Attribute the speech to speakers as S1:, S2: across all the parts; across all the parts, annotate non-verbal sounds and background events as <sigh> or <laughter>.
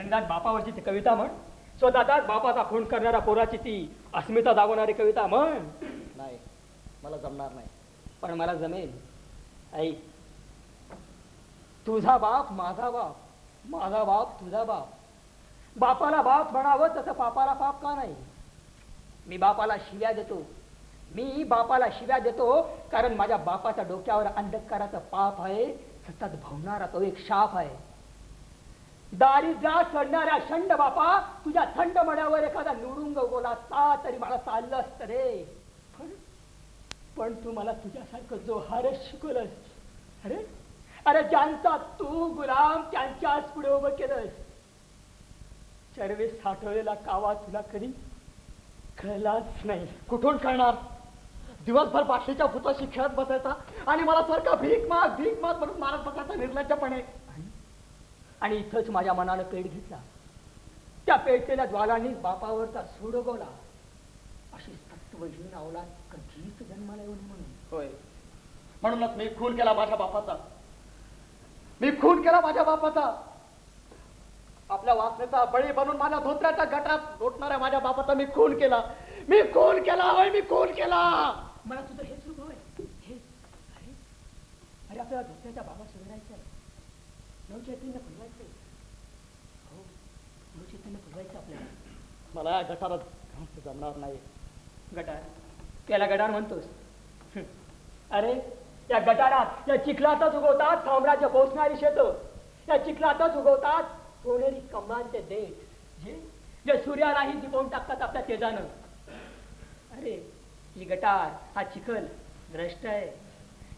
S1: आणि बापावरची ती कविता म्हण. स्वतःचाच बापाचा खून करणाऱ्या पोराची ती अस्मिता दाखवणारी कविता म्हण.
S2: नाही मला जमणार नाही
S1: पण मला जमेल. आई तुझा बाप माझा बाप माझा बाप तुझा बाप. बापाला बाप म्हणावं तसं बापाला बाप का नाही? मी बापाला शिव्या देतो. मी बापाला शिव्या देतो कारण माझ्या बापाच्या डोक्यावर अंधकाराचं पाप आहे सतत भवणारा तो एक शाप आहे. दारिद्र्यात चढणाऱ्या शंड बापा तुझ्या थंड मण्यावर एखादा निवडून गोला असता तरी मला चाललं असतं रे. पण पण तू मला तुझ्यासारखं जोहारच शिकवलंस. अरे अरे ज्यांचा तू गुलाम त्यांच्याच पुढे उभं केलंस. चरवे साठवलेला कावा तुला कधी कळलाच नाही.
S2: कुठून कळणार? दिवसभर बाटलीच्या भूताशी खेळत बसायचा आणि मला सारखा भीक माग भीक माग म्हणून मारत बसायचा निर्लज्जपणे.
S1: आणि इथंच माझ्या मनानं पेट घेतला. त्या पेटलेल्या ज्वालांनी बापावरचा सूड उगवला. अशी सत्वहीन अवलाद कधीच जन्माला येऊ नये म्हणून?
S2: होय. म्हणूनच मी खून केला माझ्या बापाचा. मी खून केला माझ्या बापाचा. आपल्या वासनेचा बळी बनून माझ्या धोत्र्याच्या गटात लोटणाऱ्या माझ्या बापाचा मी खून केला. मी खून केला होय मी खून केला.
S1: मला तुझं हेच रूप हवंय. हेच अरे अरे आपल्याला धोत्याच्या बाबा सोडायचं आहे नवचैतन्य हो नवचैतन्य फुलवायचं आपल्याला.
S2: मला या गटारात जमणार नाही.
S1: गटार. त्याला गटार म्हणतोस. हं. अरे या गटारात या चिखलातच उगवतात साम्राज्य पोचणारी शेत. या चिखलातच उगवतात सोनेरी कमळांचे देठ. जे जे सूर्यालाही दिपवून टाकतात आपल्या तेजानं. अरे ही गटार हा चिखल द्रष्ट आहे.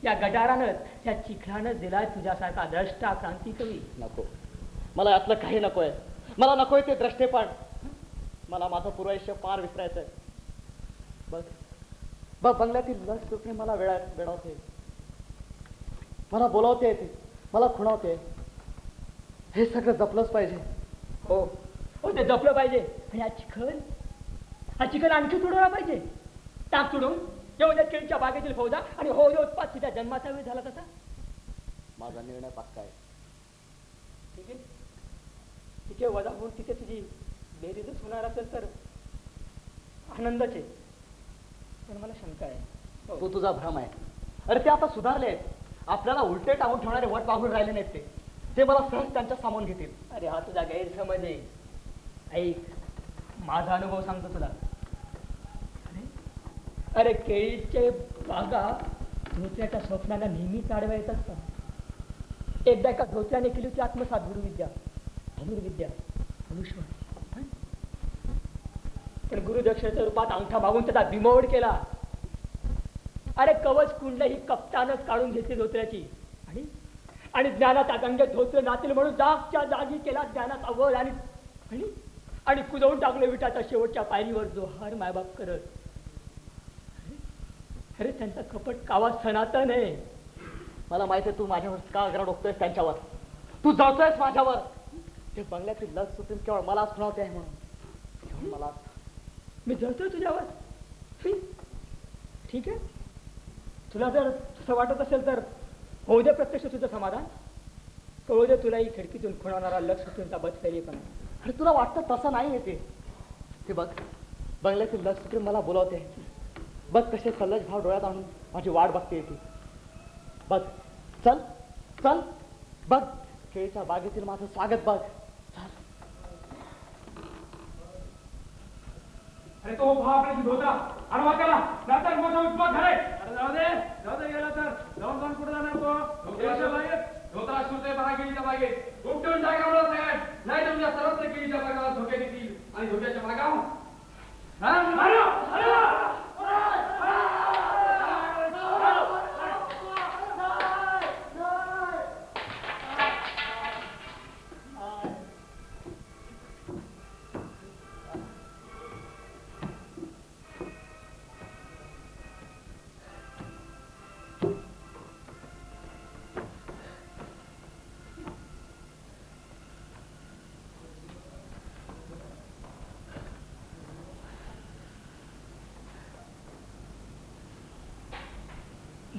S1: या गटारानंच या चिखलानं दिलाय तुझ्यासारखा द्रष्टा क्रांतिकवी.
S2: नको. मला यातलं काही नकोय. मला नकोय ते द्रष्टेपण. मला माझं पूर्वायुष्य पार विसरायचंय. बघ बघ बंगल्यातील लस सुटणे मला वेळा वेळवते. मला बोलावते ती मला खुणावते. हे सगळं जपलंच पाहिजे.
S1: हो. हो ते जपलं पाहिजे. आणि हा चिखल? हा चिखल आणखी तुडवला पाहिजे. टाक तुडून त्या केळीच्या बागेतील फौजा आणि हो यो उत्पात तिच्या जन्माचा वेळ झाला तसा.
S2: माझा निर्णय पक्का आहे.
S1: ठीक आहे. तिथे वजा होऊन तिथे तुझी बेरीजच होणार असेल तर आनंदच. पण मला शंका आहे. हो.
S2: तो तुझा भ्रम आहे. अरे ते आता सुधारले आहेत. आपल्याला उलटे टाकून ठेवणारे वट पाहून राहिले नाहीत ते. ते मला सहज त्यांच्या सामावून घेतील.
S1: अरे हा तुझा गैरसमज आहे. ऐक माझा अनुभव सांगतो तुला. अरे? केळीचे बागा धोत्र्याच्या स्वप्नाला नेहमीच आडव्या येत असतात. एकदा एका धोत्र्याने केली होती आत्मसात गुरुविद्या. धनुर्विद्या धनुष्वण पण गुरुदक्षिणेच्या रूपात अंगठा मागून त्याचा बिमोड केला. अरे कवच कुंड ही कप्तानच काढून घेतली धोत्र्याची. आणि? आणि ज्ञानाचा गंगे धोत्र नातील म्हणून जागच्या जागी केला ज्ञानाचा वळ आणि आणि? आणि कुजवून टाकलं विटाच्या शेवटच्या पायरीवर जो हर मायबाप करत. अरे, त्यांचा कपट कावा सनातन आहे.
S2: मला माहिती आहे तू माझ्यावर का आग्रह डोकतोयस त्यांच्यावर? तू जातोयस माझ्यावर. ते बंगल्यातील लस सुटून केवळ मलाच खुणावते आहे म्हणून. केवळ मलाच
S1: मी जळतोय तुझ्यावर? ठीक आहे? तुला जर तसं वाटत असेल तर होऊ दे प्रत्यक्ष तुझं समाधान. कळू दे तुला ही खिडकीतून खुणावणारा लक्ष तुमचा बदफेरीपणा
S2: अरे तुला वाटतं तसं नाही आहे ते? बघ बंगल्यातील लस सुटून मला बोलावते बघ कसे सल्लज भाव डोळ्यात आणून माझी वाट बघते ती. बघ चल चल बघ. केळीच्या बागेतील माझं स्वागत बघ चल
S3: अरे तो उभा आपल्याची धोत्रा आडवा केला नंतर मोठा उत्पाद झाले अरे जाऊ दे जाऊ दे गेला तर. जाऊन जाऊन कुठे जाणार तो? धोत्राच्या बागेत धोत्रा सुरते बघा केळीच्या बागेत उपटून जागावर साहेब नाही तुमच्या सर्वत्र केळीच्या बागावर धोके देतील आणि धोक्याच्या बागावर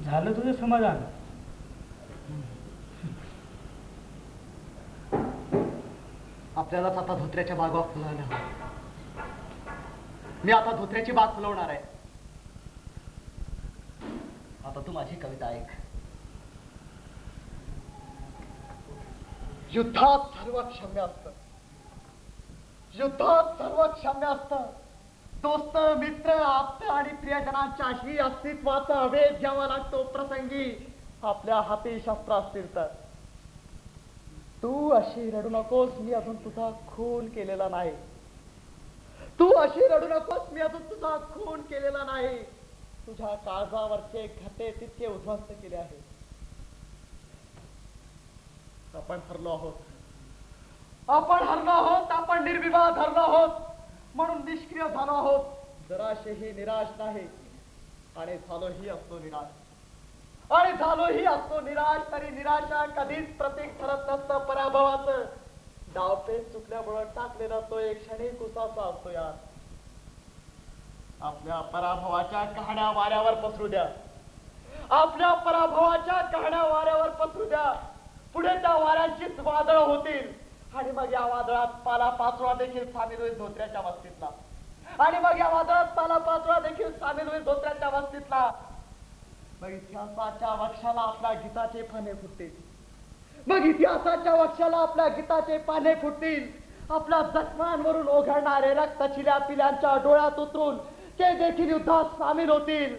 S1: झालं तुझं समाधान.
S2: आपल्यालाच आता धोत्र्याच्या बागा फुलवल्या मी आता धोत्र्याची बाग फुलवणार आहे. आता तू माझी कविता ऐक. युद्धात सर्वात क्षम्य असत. युद्धात सर्वात क्षम्य असत. दोस्त मित्र आप्त आणि प्रियजनांच्याही अस्तित्वाचा अभेद घ्यावा लागतो प्रसंगी. आपल्या हाती शस्त्र असतील तर. तू अशी रडू नकोस मी अजून तुझा खून केलेला नाही. तू अशी रडू नकोस मी अजून तुझा खून केलेला नाही. तुझ्या काळजावरचे घटे तितके उद्ध्वस्त केले आहे आपण हरलो आहोत. आपण हरलो आहोत आपण निर्विवाद हरलो आहोत. म्हणून निष्क्रिय झालो आहोत. जराशेही निराश नाही आणि झालोही असतो निराश. आणि झालोही असतो निराश तरी निराशा कधीच प्रतीक ठरत नसतं पराभवाचं. डावपेच चुकल्यामुळं टाकलेला तो एक क्षणी कुसाचा असतो यार. आपल्या पराभवाच्या कहाण्या वाऱ्यावर पसरू द्या. आपल्या पराभवाच्या कहाण्या वाऱ्यावर पसरू द्या. पुढे त्या वाऱ्यांचीच वादळ होतील. आणि मग या वादळात पाला पाचोळा देखील सामील होईल धोत्र्याच्या वस्तीतला. आणि मग या वादळात पाला पाचवा देखील सामील होईल धोत्र्याच्या वस्तीतला. मग इतिहासाच्या वक्षाला आपल्या गीताचे पाने फुटतील. मग इतिहासाच्या वक्षाला आपल्या गीताचे पाने फुटतील. आपल्या जखमांवरून ओघळणारे रक्त चिल्या पिल्यांच्या डोळ्यात उतरून ते देखील युद्धात सामील होतील.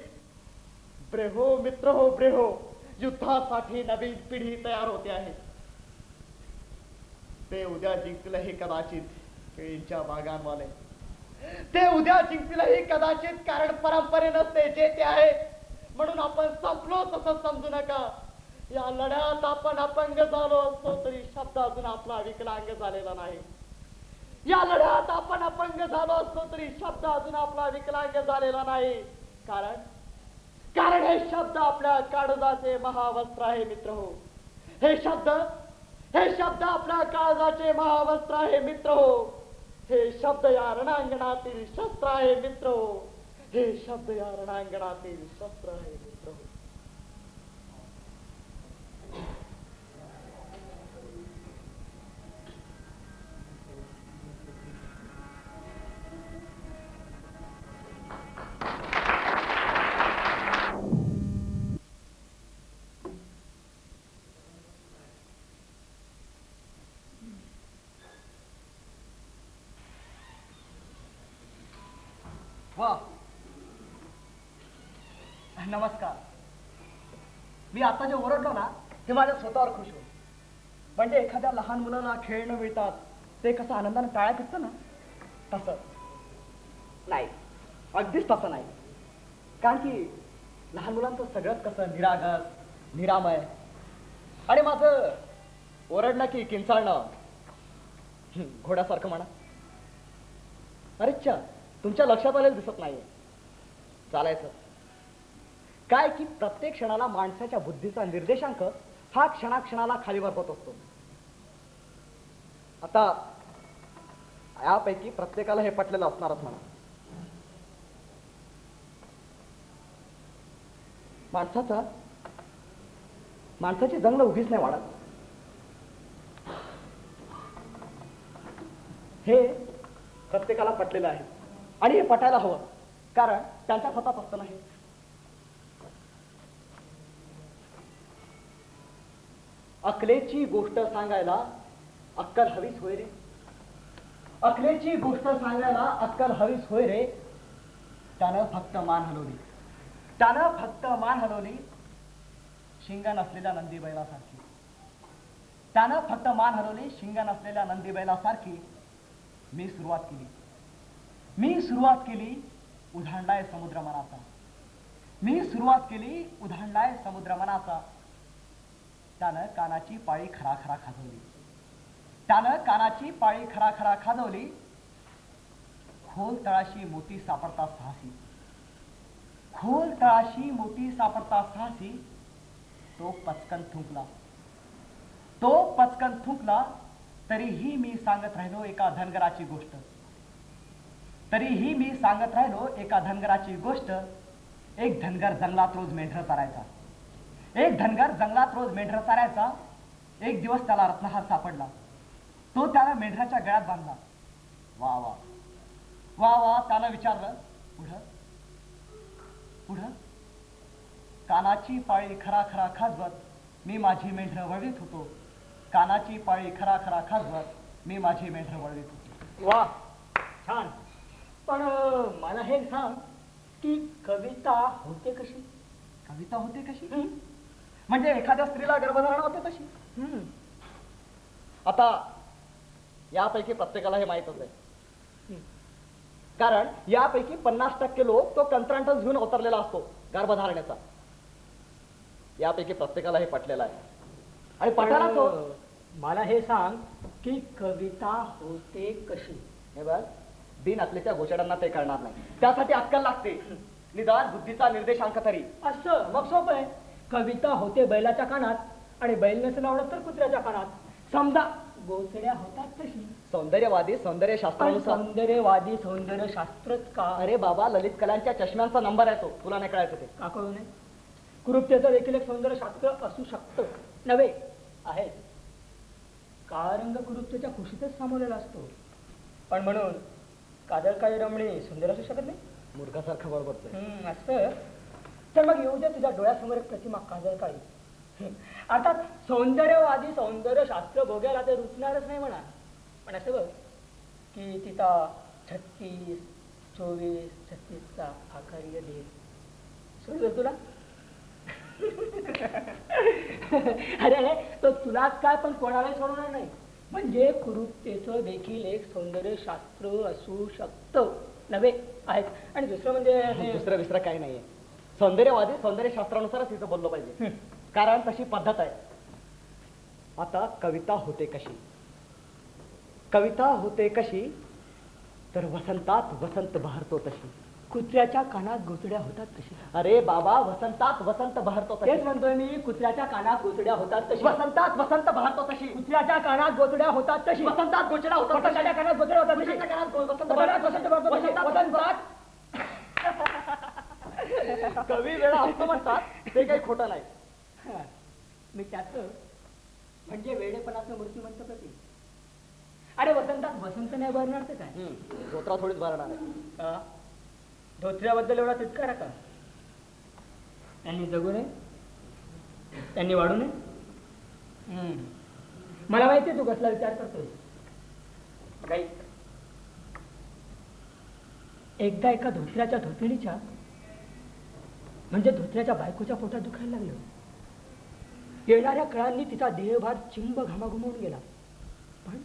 S2: ब्रेहो मित्र हो ब्रेहो युद्धासाठी नवीन पिढी तयार होते आहे. ते उद्या जिंकलंही कदाचित केळीच्या बागांवाले ते उद्या जिंकतील हे कदाचित कारण परंपरेनं ते जे ते आहे. म्हणून आपण संपलो तसं समजू नका. या लढ्यात आपण अपंग झालो असतो तरी शब्द अजून आपला विकलांग झालेला नाही. या लढ्यात आपण अपंग झालो असतो तरी शब्द अजून आपला विकलांग झालेला नाही. कारण? कारण हे शब्द आपल्या काळजाचे महावस्त्र आहे मित्र हो हे शब्द हे शब्द आपल्या काळजाचे महावस्त्र आहे मित्र. हो हे शब्द या रणांगणातील शस्त्र आहे मित्र. हो हे शब्द या रणांगणातील शस्त्र आहे वा. नमस्कार. मी आता जे ओरडलो ना ते माझ्या स्वतःवर खुश होईल. म्हणजे एखाद्या लहान मुलांना खेळणं मिळतात ते कसं आनंदाने टाळ्या पिकतं ना? तसं. नाही अगदीच तसं नाही. कारण की लहान मुलांचं सगळंच कसं निरागस निरामय. आणि माझं ओरडणं की किंचाळणं घोड्यासारखं म्हणा. अरेच्छा तुमच्या लक्षात आलेलं दिसत नाहीये. चालायचं काय की प्रत्येक क्षणाला माणसाच्या बुद्धीचा निर्देशांक हा क्षणाक्षणाला खाली वरपत असतो. आता यापैकी प्रत्येकाला हे पटलेलं असणारच म्हणा. माणसाचा माणसाची जंगल उभीच नाही वाढत. हे प्रत्येकाला पटलेलं आहे. आणि हे पटायला हवं. कारण त्यांच्या हातात असताना नाही. अकलेची गोष्ट सांगायला अक्कल हवीच होय रे. अकलेची गोष्ट सांगायला अक्कल हवीच होय रे. त्यानं फक्त मान हलवली. त्यानं फक्त मान हलवली शिंगा नसलेल्या नंदीबैलासारखी. त्यानं फक्त मान हलवली शिंगा नसलेल्या नंदीबैलासारखी मी सुरुवात केली. मी सुरुवात केली उधाणलाय समुद्र मनाचा. मी सुरुवात केली उधाणलाय समुद्र मनाचा. त्यानं कानाची पाळी खरा खरा खाजवली. त्यानं कानाची पाळी खरा खरा खाजवली. खोल तळाशी मोती सापडता साहसी. खोल तळाशी मोती सापडता साहसी. तो पचकन थुंकला. तो पचकन थुंकला तरीही मी सांगत राहिलो एका धनगराची गोष्ट. तरीही मी सांगत राहिलो एका धनगराची गोष्ट एक धनगर जंगलात रोज मेंढर चारायचा. एक धनगर जंगलात रोज मेंढर चारायचा एक दिवस त्याला रत्नहार सापडला. तो त्याला मेंढराच्या गळ्यात बांधला. वा वा. वा वा त्यानं विचारलं पुढं? पुढं? कानाची पाळी खरा खरा खाजवत मी माझी मेंढरं वळवीत होतो. कानाची पाळी खरा खरा खाजवत मी माझी मेंढरं वळवीत होतो.
S1: वा छान. पण मला हे सांग की कविता होते कशी?
S2: कविता होते कशी? म्हणजे एखाद्या स्त्रीला गर्भधारणा होते तशी. आता यापैकी प्रत्येकाला हे माहीतच आहे. कारण यापैकी पन्नास टक्के लोक तो कंत्रांटच घेऊन अवतरलेला असतो गर्भधारणेचा. यापैकी प्रत्येकाला हे पटलेलं आहे. आणि तो
S1: अं, मला हे सांग की कविता होते कशी?
S2: हे बघ. बिन अकलेच्या गोचडांना ते कळणार नाही. त्यासाठी अक्कल लागते. निदान बुद्धीचा निर्देशांक तरी.
S1: असं? मग सोपं आहे. कविता होते बैलाच्या कानात आणि बैल नसेल आवडत तर कुत्र्याच्या कानात. समजा गोचड्या होतात तशी.
S2: सौंदर्यवादी सौंदर्य शास्त्रानुसार
S1: सौंदर्यवादी सौंदर्य शास्त्रच का?
S2: अरे बाबा ललित कलांच्या चष्म्यांचा नंबर आहे तो. तुला नाही कळायचं ते.
S1: का कळू नये? कुरुप्तेचं देखील एक सौंदर्य शास्त्र असू शकतं. नव्हे आहे. कारंग कुरुप्तेच्या खुशीतच सामावलेला असतो? पण म्हणून कादळकाळी रमणी सुंदर असू शकत नाही?
S2: मूर्खासारखं बरोबर
S1: हम्म, असं तर मग येऊ दे तुझ्या डोळ्यासमोर एक प्रतिमा काजळकाळी हम्म. अर्थात सौंदर्यवादी सौंदर्य शास्त्र बघायला ते रुचणारच नाही म्हणा. पण असं बघ की तिचा छत्तीस चोवीस छत्तीसचा आकारीय देह. सोडलं तुला? <laughs> अरे तो तुलाच काय पण कोणालाही सोडणार नाही. म्हणजे कुरुप्तेचं देखील एक सौंदर्य शास्त्र असू शकतं. नव्हे? आहेत. आणि दुसरं म्हणजे
S2: दुसरं विसरं काही नाहीये. सौंदर्यवादी सौंदर्य शास्त्रानुसारच तिथं बोललं पाहिजे. कारण तशी पद्धत आहे. आता कविता होते कशी? कविता होते कशी? तर वसंतात वसंत बहरतो तशी.
S1: कुत्र्याच्या कानात गोचड्या होतात तशी
S2: अरे बाबा वसंतात वसंत बहरतो
S1: तेच
S2: तशी
S1: म्हणतोय मी कुत्र्याच्या कानात गोचड्या होतात तशी.
S2: वसंतात वसंत बहरतो तशी.
S1: कुत्र्याच्या कानात गोचड्या होतात तशी.
S2: वसंतात गोचडा होतो
S1: वसंताच्या कानात गोचड्या होतात तशी.
S2: वसंताच्या कानात गो- वसंत
S1: वसंतात
S2: बहरतो
S1: वसंत बहरतो तशी.
S2: वसंतात-
S1: वसंतात. <laughs>
S2: कवी वेळा असतो म्हणतात ते काही खोटं नाही.
S1: हा. मी त्याच म्हणजे वेडेपणाचं मूर्तिमंत प्रतीक अरे वसंतात वसंत नाही भरणार तर काय?
S2: हम्म, धोत्रा थोडीच भरणार आहे?
S1: धोत्र्याबद्दल एवढा तितकारा का? त्यांनी जगू नये. त्यांनी वाढू नये. मला माहिती आहे तू कसला विचार करतोय काही एकदा एका धोत्र्याच्या धोत्रिणीच्या म्हणजे धोत्र्याच्या बायकोच्या पोटात दुखायला लागलं. येणाऱ्या काळांनी तिचा देहभार चिंब घामाघुमवून गेला. पण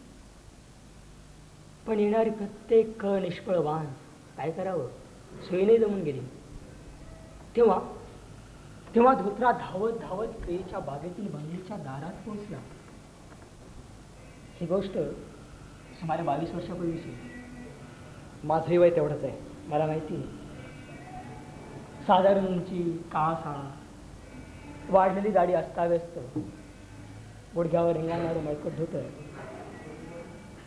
S1: पण येणारी प्रत्येक कळ निष्फळ वाण काय करावं सोयीने जमून गेली. तेव्हा तेव्हा धोत्रा धावत धावत केळीच्या बागेतील बंगलीच्या दारात पोहोचला. ही गोष्ट सुमारे बावीस वर्षापूर्वीची
S2: माझंही वय तेवढंच आहे
S1: मला माहिती आहे साधारण उंची काळा वाढलेली दाढी अस्ताव्यस्त गुडघ्यावर रिंगाणारं मळकट धोतर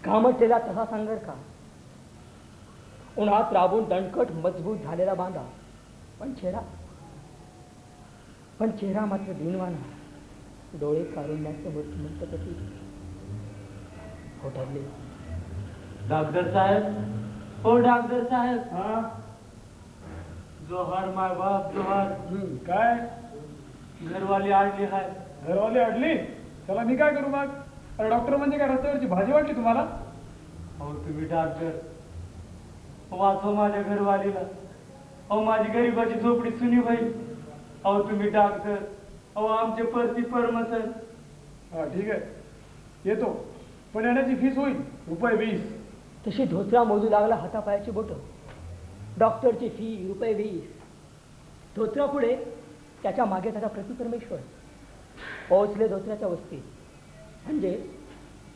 S1: कामटलेला तसा सांगर का उन्हात राबून दणकट मजबूत झालेला बांधा. पण चेहरा पण चेहरा मात्र दिनवाना. डोळे कारुण्याचं मूर्तिमंत प्रतीक हो ठरले
S4: डॉक्टर साहेब. हो डॉक्टर साहेब. हा? जोहर माय बाप जोहर.
S3: काय?
S4: घरवाली आणली आहे
S3: घरवाली अडली चला मी काय करू मग? अरे डॉक्टर म्हणजे काय? रस्त्यावरची भाजी वाटली तुम्हाला?
S4: अहो तुम्ही डॉक्टर वाचव माझ्या घरवालीला. अहो माझी गरीबाची झोपडी सुनी होईल. अहो तुम्ही डॉक्टर अहो आमचे परती परमसन
S3: हा ठीक आहे. येतो. पण येण्याची फीस होईल. रुपये वीस.
S1: तशी धोत्रा मोजू लागला हातापायाची बोटं. डॉक्टरची फी रुपये वीस. धोत्रा पुढे? त्याच्यामागे त्याचा प्रतिपरमेश्वर पोहोचले धोत्र्याच्या वस्तीत म्हणजे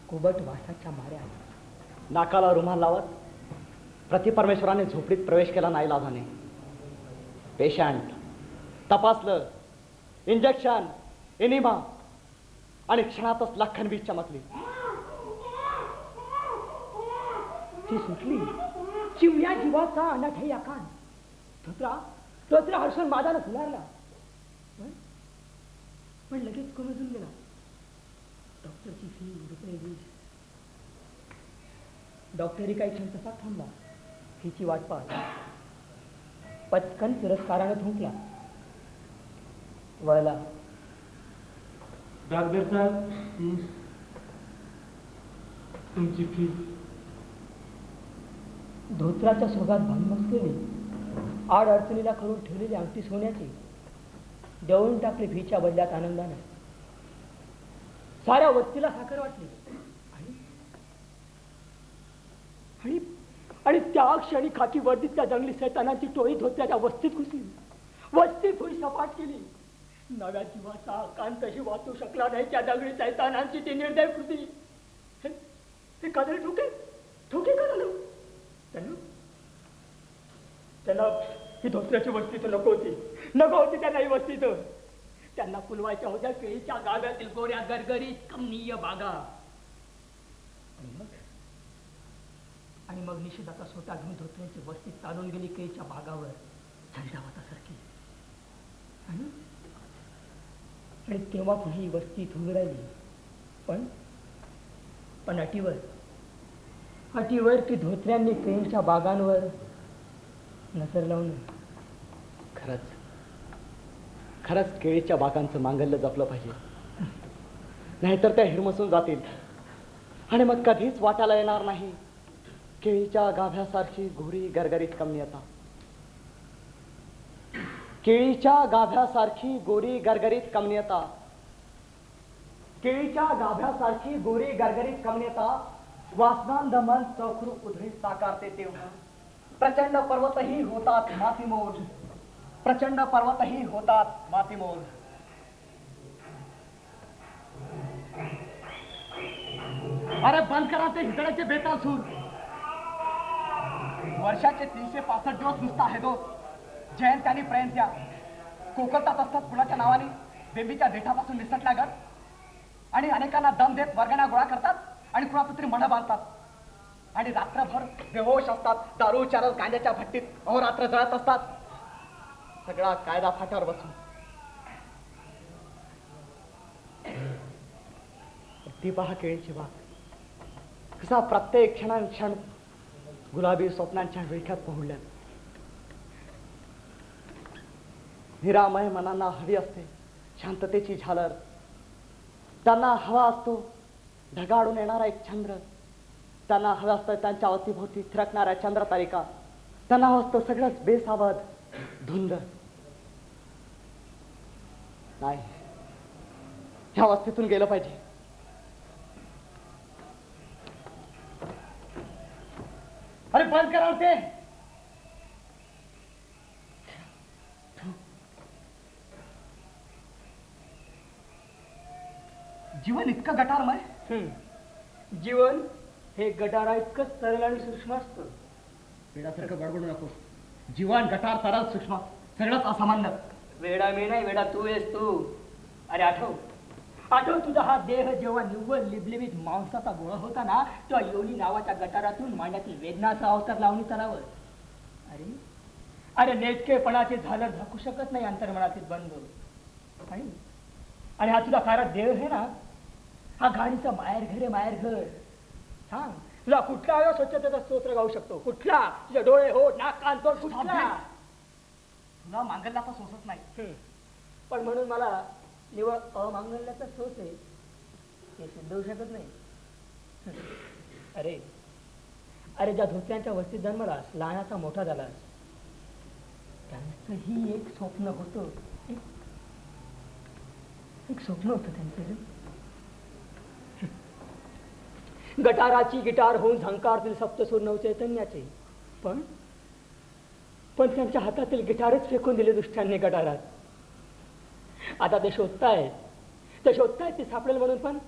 S1: कुबट वासाच्या माऱ्या.
S2: नाकाला रुमाल लावत प्रतिपरमेश्वराने झोपडीत प्रवेश केला नाही लाभाने. पेशंट तपासलं. इंजेक्शन एनिमा आणि क्षणातच लाखन वीज चमकली.
S1: ती सुटली. चिमण्या जीवाचा अनाठे याकान धोत्रा धोत्रा हर्षण मादानं फुलारला. पण लगेच कोमेजून गेला. डॉक्टरची फी रुपये डॉक्टरी काही क्षण तसा थांबला. हिची वाट पाहत. पटकन तिरस्कारानं थुंकला वळला.
S4: डॉक्टर साहेब तुमची फी?
S1: धोत्राच्या सोगात भान नसलेली आड अडचणीला करून ठेवलेली अंगठी सोन्याची. देऊन टाकली फीच्या बदल्यात आनंदाने. साऱ्या वस्तीला साखर वाटली आणि आणि आणि त्या क्षणी खाकी वर्दीत त्या जंगली सैतानांची टोळी धोत्याच्या वस्तीत घुसली. वस्ती थोडी सपाट केली. नव्या जीवाचा कांतशी वाचू शकला नाही त्या दगडी सैतानांची ती निर्दय कृती. हे कदरी ठोके ठोके का झालं? त्यांना त्यांना ही धोत्र्याची वस्ती तर नको होती. नको होती त्यांना ही वस्ती तर त्यांना फुलवायच्या होत्या केळीच्या गाव्यातील गोऱ्या गरगरीत कमनीय बागा आणि मग आणि मग निषेधाचा स्वतः घेऊन धोत्र्यांची वस्ती चालून गेली केळीच्या भागावर झंडावतासारखी आणि तेव्हापासून ही वस्ती धुवी राहिली. पण पण अटीवर अटीवर की धोत्र्यांनी केळीच्या बागांवर नजर लावून
S2: खरंच खरंच केळीच्या बागांचं मांगल्य जपलं पाहिजे. नाहीतर त्या हिरमसून जातील. आणि मग कधीच वाटायला येणार नाही. केळीच्या गाभ्यासारखी घोरी गरगरीत कमनीयता केळीच्या गाभ्यासारखी गोरी गरगरीत कमनीयता केळीच्या गाभ्यासारखी गोरी गरगरीत कमनीयता वासनांद मन चौखरू उधळीत साकारते तेव्हा. प्रचंड पर्वतही होतात मातीमोल प्रचंड पर्वतही होतात मातीमोल अरे बंद करा ते हिजड्याचे बेताल सूर. वर्षाचे तीनशे पासष्ट दिवस नुसता आहे दो जयंत्या आणि प्रयंत्या कोकलतात असतात कुणाच्या नावाने? बेंबीच्या देठापासून निसटल्यागत आणि अनेकांना दम देत वर्गांना गोळा करतात आणि कुणात तरी मन बांधतात. आणि रात्रभर बेहोश असतात. दारू चारल गांजाच्या भट्टीत अहोरात्र जळत असतात. सगळा कायदा फाट्यावर बसून. ती पहा केळीची बाग कसा प्रत्येक क्षणाक्षण गुलाबी स्वप्नांच्या विळख्यात पोहडल्या. निरामय मनांना हवी असते शांततेची झालर. त्यांना हवा असतो ढगाडून येणारा एक चंद्र. त्यांना हवं असतं त्यांच्या अवतीभोवती थिरकणाऱ्या चंद्रतारिका त्यांना हवं असतं सगळंच बेसावध धुंद. नाही. ह्या अवस्थेतून गेलं पाहिजे. अरे बंद करा ते जीवन इतकं गटारमय
S1: हम्म. जीवन हे गटारा इतकंच सरळ आणि सूक्ष्म असतं.
S2: वेडासारखं बडबडू नको जीवन गटार सरळ सूक्ष्म. सगळंच असामान्य.
S1: वेडा मी नाही वेडा तू आहेस तू. अरे आठव. आठव तुझा हा देह जेव्हा निव्वळ लिबलिबीत मांसाचा गोळा होता ना तेव्हा योनी नावाच्या गटारातून मांड्यातील वेदनाचा अवतार लावणी तरावर अरे? अरे नेटकेपणाचे झालर झाकू शकत नाही अंतर्मनातील बंद. आणि हा तुझा खरा देह आहे ना? हा गाडीचा माहेर घर आहे माहेर घर. सांग. तुला कुठला स्वच्छतेचा स्तोत्र गाऊ शकतो? कुठला तुझे डोळे हो नाक कान तोंड कुठला
S2: तुला मांगल्याचा सोसत नाही.
S1: पण म्हणून मला निवळ अमांगल्याचा सोच आहे. ते सिद्ध होऊ शकत नाही. अरे अरे ज्या धोत्यांच्या वस्तीत जन्मलास लहानाचा मोठा झालास. त्यांचंही एक स्वप्न होतं. एक एक स्वप्न होतं त्यांचं. गटाराची गिटार होऊन झंकारतील सप्तसूर नव चैतन्याचे. पण पण त्यांच्या हातातील गिटारच फेकून दिले दृष्ट्यांनी गटारात. आता ते शोधतायत ते शोधतायत ते सापडेल म्हणून पण.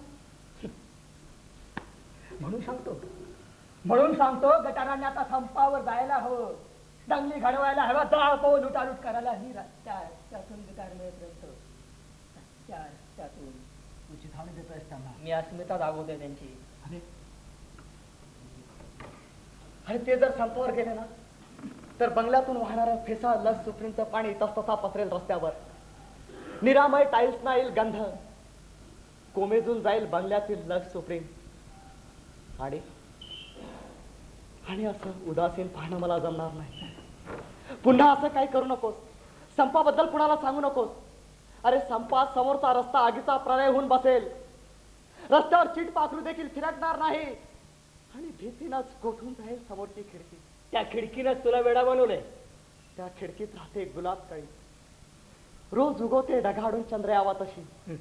S1: म्हणून सांगतो. म्हणून सांगतो गटारांनी आता संपावर जायला हवं. दंगली घडवायला हवा जाळ पाहून लुटालूट करायला ही रस्त्या त्यातून गिटार मिळेपर्यंत. त्या त्यातून.
S2: तू चिथावणी देतोयस त्यांना.
S1: मी अस्मिता दाखवतोय त्यांची.
S2: अरे अरे ते जर संपावर गेले ना तर बंगल्यातून वाहणारं फेसा लस सुप्रीमचं पाणी तसतसा पसरेल रस्त्यावर. निरामय टाईल्स ना येईल गंध. कोमेजून जाईल बंगल्यातील लस सुप्रीम. आणि आणि असं उदासीन पाहणं मला जमणार नाही. पुन्हा असं काही करू नकोस. संपाबद्दल कुणाला सांगू नकोस. अरे संपा समोरचा रस्ता आगीचा प्रलय होऊन बसेल. रस्त्यावर चीट पाखरू देखील फिरकणार नाही. आणि भीतीनंच गोठून राहील समोरची खिडकी.
S1: त्या खिडकीनं तुला वेडा बनवलंय.
S2: त्या खिडकीत राहते गुलाब काळी रोज उगवते ढगाडून चंद्र यावा तशी.
S1: हं.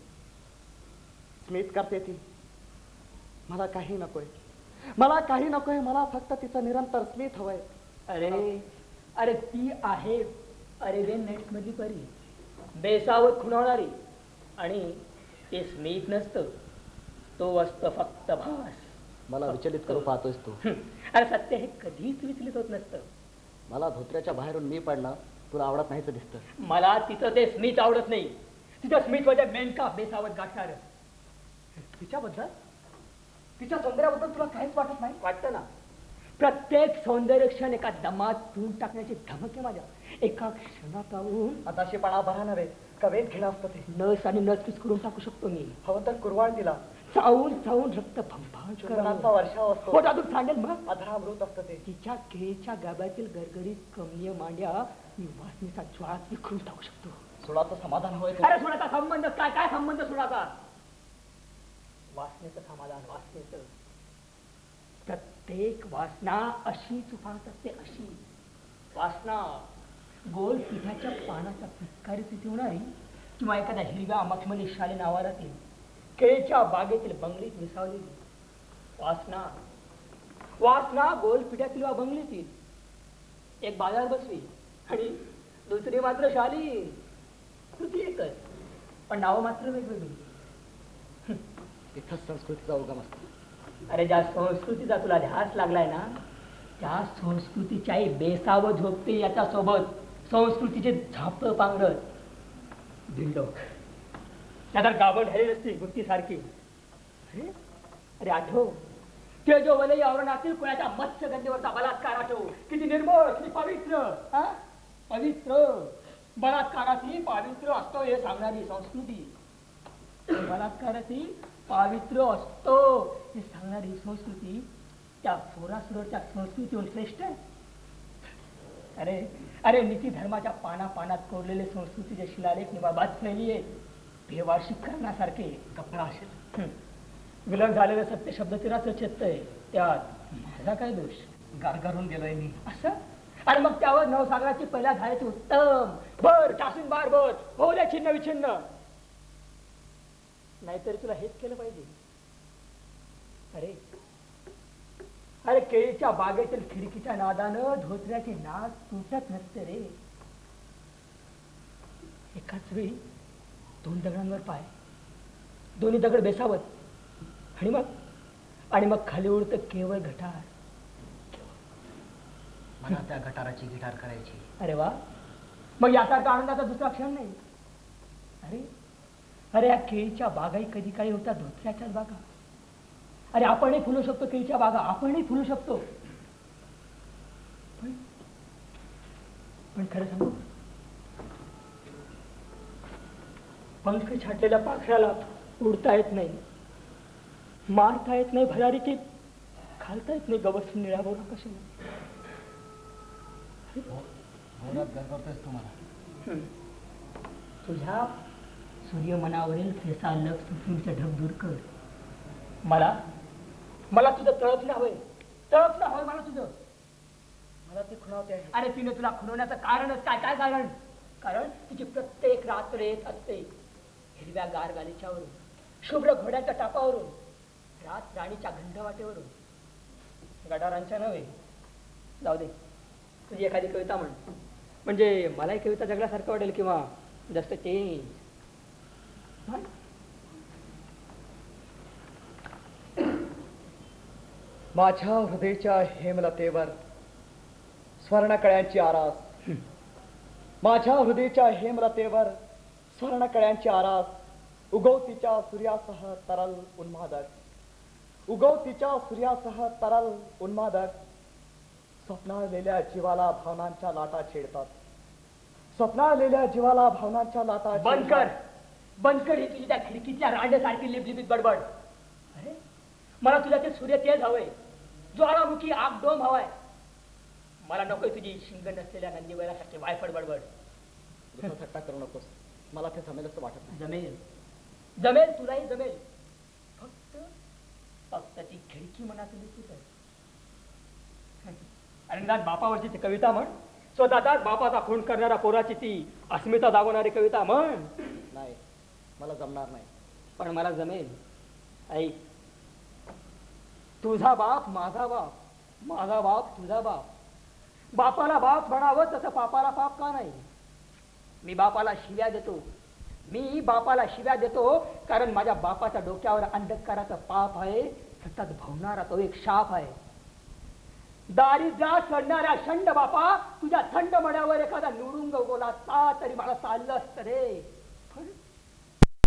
S2: स्मित करते ती. मला काही नकोय. मला काही नकोय मला फक्त तिचं निरंतर स्मित हवंय.
S1: अरे अरे ती आहे अरेबियन नाईट्स मधली परी. बेसावत खुणावणारी. आणि ते स्मित नसतं. तो असतं फक्त भास.
S2: मला विचलित करू पाहतोयस तू.
S1: हं. अरे सत्य हे कधीच विचलित होत नसतं.
S2: मला धोत्र्याच्या बाहेरून मी पडणं तुला आवडत नाहीच दिसतं.
S1: मला तिचं ते स्मित आवडत नाही. तिचं स्मित म्हणजे मेनका बेसावत गाठणार.
S2: तिच्याबद्दल? तिच्या सौंदर्याबद्दल तुला काहीच वाटत नाही?
S1: वाटतं ना. प्रत्येक सौंदर्य क्षण एका दमात धुवून टाकण्याची धमक आहे माझ्या. एका क्षणात राहून
S2: हताशेपणा बहाणार आहे कवेत घेणं असतं ते.
S1: नस आणि नस पीस करून टाकू शकतो मी.
S2: हवं तर कुरवाळ तिला.
S1: चावून चावून रक्त करावं.
S2: वर्षाव असतो.
S1: पोटातून सांडेल मग.
S2: अधरामृत असतं ते.
S1: तिच्या केळीच्या गाभ्यातील गरगरीत कमनीय मांड्या मी वासनीचा श्वास विखरून टाकू शकतो.
S2: सुडाचं समाधान हवंय
S1: अरे सोडाचा संबंध काय? काय संबंध सोडाचा वासनेचं समाधान वासनेचं. प्रत्येक वासना अशीच उफाळत असते अशी. वासना गोल पिठाच्या पानाचा पिचकारी पिचवणारी किंवा एखाद्या हिरव्या मखमली शाले नावारातील केळीच्या बागेतील बंगलीत विसावलेली वासना वासना गोल पिठातील वा बंगलीतील. एक बाजार बसवी. आणि दुसरी मात्र शाली. कृती एकच पण नावं मात्र वेगवेगळी.
S2: इथंच संस्कृतीचा उगम असतो.
S1: अरे ज्या संस्कृतीचा तुला ध्यास लागलाय ना त्या संस्कृतीच्याही बेसावं झोपते याच्या सोबत संस्कृतीचे झाप पांगरत भिंडोक त्या तर गावण झालेली असते गुप्तीसारखी अरे? अरे आठव. ते जो वलय आवरणातील कोणाच्या मत्स्यगंधेवरचा बलात्कार आठव. किती निर्मळ किती पवित्र. हा? पवित्र. बलात्काराची पावित्र असतो हे सांगणारी संस्कृती. बलात्काराची पावित्र असतो हे सांगणारी संस्कृती. त्या फोरासुरच्या संस्कृतीहून श्रेष्ठ आहे. अरे अरे नीती धर्माच्या पाना पानात कोरलेले संस्कृतीचे शिलालेख निवाबात फैली आहे. करण्यासारखे कपडा असेल. विलग झालेलं सत्य शब्द तिराच चेतय त्यात माझा काय दोष?
S2: गारगारून गेलोय मी.
S1: असं? आणि मग त्यावर नवसागराची पहिल्या झाल्याची उत्तम. भर टासून बार भर. होऊ द्या छिन्न विछिन्न. नाहीतरी तुला हेच केलं पाहिजे. अरे अरे केळीच्या बागेतील खिडकीच्या नादानं धोत्र्याची नाद तुमच्यात नसते रे. एकाच वेळी दोन दगडांवर पाय. दोन्ही दगड बेसावत. आणि मग? आणि मग खाली उडतं केवळ घटार.
S2: मला त्या गटाराची गिटार करायची.
S1: अरे वा. मग यासारखा आनंदाचा दुसरा क्षण नाही. अरे अरे या केळीच्या बागाही कधी काही होत्या? धोत्र्याच्याच बागा. अरे आपणही फुलू शकतो केळीच्या बागा. आपणही फुलू शकतो. पण पण खरं सांगू? पंख छाटलेल्या पाखराला उडता येत नाही. मारता येत नाही भरारी की खालता येत नाही गवस निळावर कशाला?
S2: करतोयस तुम्हाला.
S1: तुझ्या सूर्यमनावरील खेसा लग पृथ्वीचं ढग दूर कर. मला मला तुझं तळपणं हवंय तळपणं हवंय मला तुझं.
S2: मला ते खुणावते
S1: अरे तिने तुला खुणवण्याचं कारणच काय? काय कारण? कारण तिची प्रत्येक रात्र येत असते. हिरव्या गार गालीच्यावरून शुभ्र घोड्याच्या टापावरून रात राणीच्या गंधवाटेवरून गडारांच्या नव्हे. जाऊ दे. तुझी एखादी कविता म्हण. म्हणजे मलाही कविता जगल्यासारखं वाटेल किंवा जस्ट चेंज
S2: माझ्या हृदयच्या हेमलतेवर स्वर्णकळ्यांची आरास. माझ्या हृदयच्या हेमलतेवर स्वर्णकळ्यांची आरास. उगवतीच्या सूर्यासह तरल उन्मादक. उगवतीच्या सूर्यासह तरल उन्मादक. स्वप्नाळलेल्या जीवाला भावनांच्या लाटा छेडतात. स्वप्नाळलेल्या जीवाला भावनांच्या लाटा
S1: बंद
S2: छेडतात.
S1: कर बंद कर ही तुझी त्या खिडकीतल्या रांड्यासारखी लिपलिपीत बडबड. अरे मला तुझ्या ते सूर्य तेज हवंय. ज्वालामुखी आगडोम हवाय. मला नकोय तुझी शिंग नसलेल्या नंदीवैरासारखी वायफड बडबड.
S2: थट्टा करू नकोस. मला ते जमेल असं वाटत नाही.
S1: जमेल. जमेल तुलाही जमेल. फक्त फक्त ती खिडकी मनातली तूच आहे आणि बापावरची ती कविता म्हण. स्वतःचाच बापाचा खून करणाऱ्या पोराची ती अस्मिता दागवणारी कविता म्हण.
S2: नाही मला जमणार नाही.
S1: पण मला जमेल. ऐक. तुझा बाप माझा बाप. माझा बाप तुझा बाप. बापाला बाप म्हणावं तसं पापाला पाप का नाही? मी बापाला शिव्या देतो. मी बापाला शिव्या देतो कारण माझ्या बापाच्या डोक्यावर अंधकाराचं पाप आहे. सतत भवणारा तो एक शाप आहे. दारिद्र्या सडणाऱ्या शंड बापा तुझ्या थंड मण्यावर एखादा निवडून गोला असता तरी मला चाललं असतं रे.